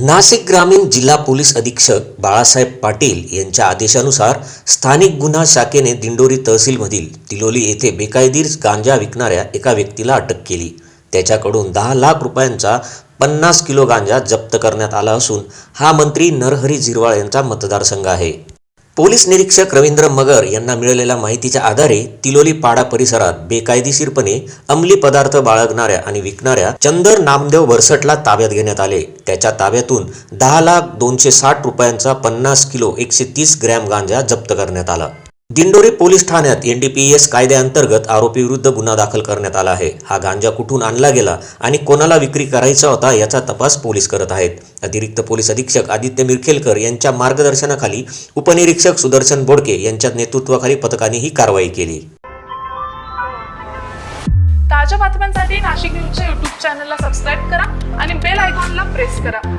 नाशिक ग्रामीण जिल्हा पोलीस अधीक्षक बाळासाहेब पाटील यांच्या आदेशानुसार स्थानिक गुन्हा शाखेने दिंडोरी तहसीलमधील तिलोली येथे बेकायदीर गांजा विकणाऱ्या एका व्यक्तीला अटक केली. त्याच्याकडून दहा लाख रुपयांचा पन्नास किलो गांजा जप्त करण्यात आला असून हा मंत्री नरहरी झिरवाळ यांचा मतदारसंघ आहे. पोलीस निरीक्षक रवींद्र मगर यांना मिळालेल्या माहितीच्या आधारे तिलोली पाडा परिसरात बेकायदेशीरपणे अंमली पदार्थ बाळगणाऱ्या आणि विकणाऱ्या चंदर नामदेव वरसटला ताब्यात घेण्यात आले. त्याच्या ताब्यातून दहा लाख दोनशे साठ रुपयांचा पन्नास किलो एकशे तीस ग्रॅम गांजा जप्त करण्यात आला. दिंडोरी पोलीस ठाण्यात एनडीपीएस कायद्याअंतर्गत आरोपीविरुद्ध गुन्हा दाखल करण्यात आला आहे. हा गांजा कुठून आणला गेला आणि कोणाला विक्री करायचा होता याचा तपास पोलीस करत आहेत. अतिरिक्त पोलीस अधीक्षक आदित्य मिरखेलकर यांच्या मार्गदर्शनाखाली उपनिरीक्षक सुदर्शन बोडके यांच्या नेतृत्वाखाली पथकाने ही कारवाई केली. ताज्या बातम्यांसाठी नाशिक न्यूजच्या युट्यूब चॅनलला सबस्क्राईब करा आणि बेल आयकॉनला प्रेस करा.